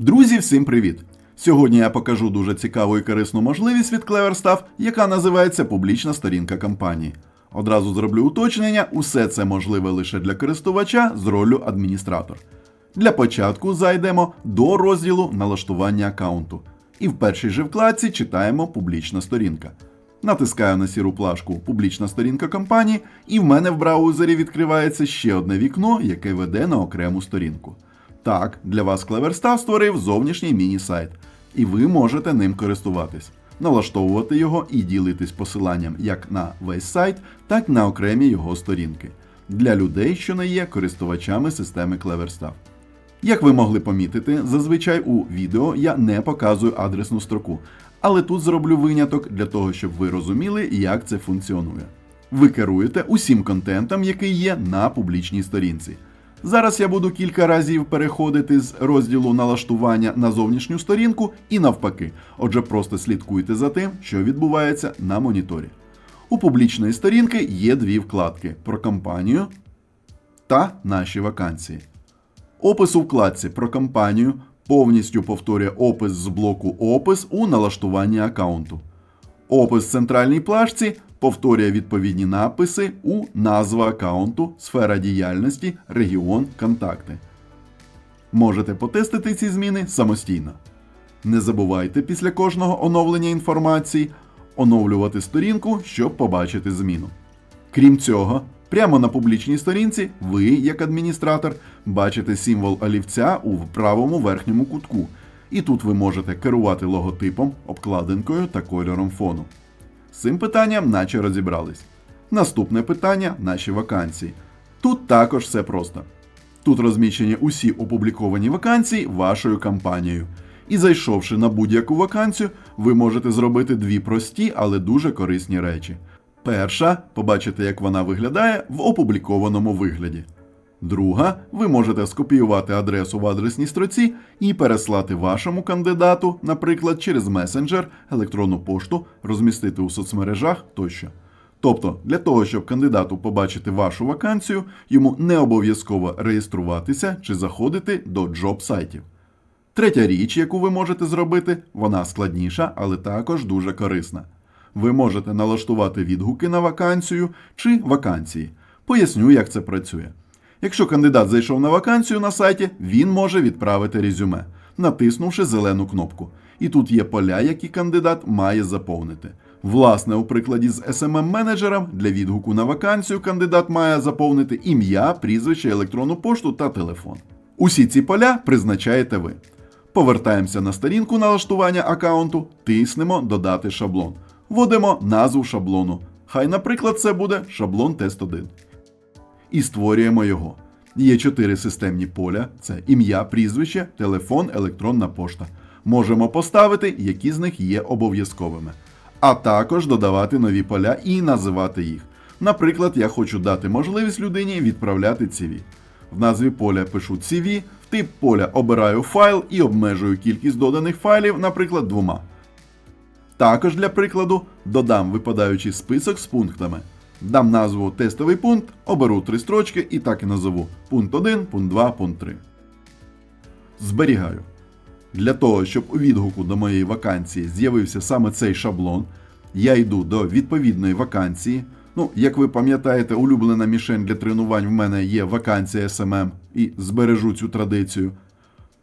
Друзі, всім привіт! Сьогодні я покажу дуже цікаву і корисну можливість від CleverStaff, яка називається публічна сторінка компанії. Одразу зроблю уточнення, усе це можливе лише для користувача з роллю адміністратор. Для початку зайдемо до розділу налаштування аккаунту. І в першій же вкладці читаємо публічна сторінка. Натискаю на сіру плашку Публічна сторінка компанії, і в мене в браузері відкривається ще одне вікно, яке веде на окрему сторінку. Так, для вас CleverStaff створив зовнішній міні-сайт, і ви можете ним користуватись, налаштовувати його і ділитись посиланням як на весь сайт, так і на окремі його сторінки для людей, що не є користувачами системи CleverStaff. Як ви могли помітити, зазвичай у відео я не показую адресну строку, але тут зроблю виняток для того, щоб ви розуміли, як це функціонує. Ви керуєте усім контентом, який є на публічній сторінці. Зараз я буду кілька разів переходити з розділу налаштування на зовнішню сторінку і навпаки. Отже, просто слідкуйте за тим, що відбувається на моніторі. У публічної сторінки є дві вкладки про компанію та наші вакансії. Опис у вкладці про компанію повністю повторює опис з блоку Опис у налаштуванні аккаунту. Опис в центральній плашці повторює відповідні написи у назва аккаунту, сфера діяльності, регіон, контакти. Можете потестити ці зміни самостійно. Не забувайте після кожного оновлення інформації оновлювати сторінку, щоб побачити зміну. Крім цього, прямо на публічній сторінці ви, як адміністратор, бачите символ олівця у правому верхньому кутку, і тут ви можете керувати логотипом, обкладинкою та кольором фону. Цим питанням наче розібрались. Наступне питання наші вакансії. Тут також все просто. Тут розміщені усі опубліковані вакансії вашою компанією. І зайшовши на будь-яку вакансію, ви можете зробити дві прості, але дуже корисні речі. Перша побачити, як вона виглядає в опублікованому вигляді. Друга, ви можете скопіювати адресу в адресній строці і переслати вашому кандидату, наприклад, через месенджер, електронну пошту, розмістити у соцмережах тощо. Тобто, для того, щоб кандидату побачити вашу вакансію, йому не обов'язково реєструватися чи заходити до джоб сайтів. Третя річ, яку ви можете зробити, вона складніша, але також дуже корисна. Ви можете налаштувати відгуки на вакансію чи вакансії. Поясню, як це працює. Якщо кандидат зайшов на вакансію на сайті, він може відправити резюме, натиснувши зелену кнопку. І тут є поля, які кандидат має заповнити. Власне, у прикладі з smm менеджером для відгуку на вакансію кандидат має заповнити ім'я, прізвище, електронну пошту та телефон. Усі ці поля призначаєте ви. Повертаємося на сторінку налаштування аккаунту, тиснемо Додати шаблон. Вводимо назву шаблону. Хай, наприклад, це буде шаблон тест 1 і створюємо його. Є чотири системні поля: це ім'я, прізвище, телефон, електронна пошта. Можемо поставити, які з них є обов'язковими, а також додавати нові поля і називати їх. Наприклад, я хочу дати можливість людині відправляти CV. В назві поля пишу CV, в тип поля обираю файл і обмежую кількість доданих файлів, наприклад, двома. Також для прикладу додам випадаючий список з пунктами. Дам назву тестовий пункт, оберу три строчки і так і назову пункт 1, пункт 2, пункт 3. Зберігаю. Для того, щоб у відгуку до моєї вакансії з'явився саме цей шаблон, я йду до відповідної вакансії. Ну, як ви пам'ятаєте, улюблена мішень для тренувань в мене є вакансія SMM і збережу цю традицію.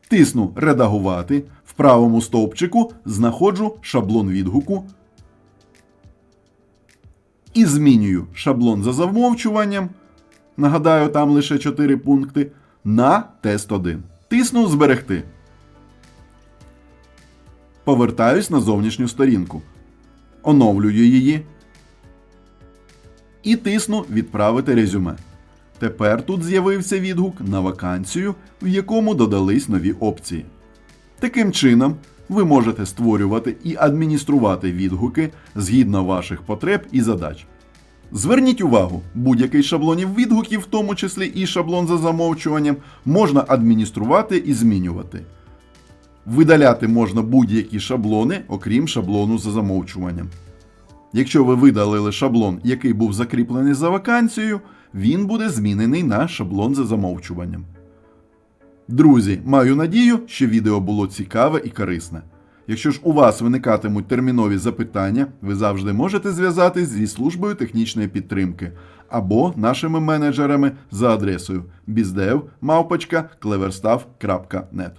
Тисну Редагувати. В правому стовпчику знаходжу шаблон відгуку і змінюю шаблон за замовчуванням. Нагадаю, там лише 4 пункти. На тест 1. Тисну Зберегти. Повертаюсь на зовнішню сторінку. Оновлюю її. І тисну Відправити резюме. Тепер тут з'явився відгук на вакансію, в якому додались нові опції. Таким чином, ви можете створювати і адмініструвати відгуки згідно ваших потреб і задач. Зверніть увагу, будь-який шаблонів відгуків, в тому числі і шаблон за замовчуванням, можна адмініструвати і змінювати. Видаляти можна будь-які шаблони, окрім шаблону за замовчуванням. Якщо ви видалили шаблон, який був закріплений за вакансією, він буде змінений на шаблон за замовчуванням. Друзі, маю надію, що відео було цікаве і корисне. Якщо ж у вас виникатимуть термінові запитання, ви завжди можете зв'язатись зі службою технічної підтримки або нашими менеджерами за адресою bizdev.cleverstaff.net.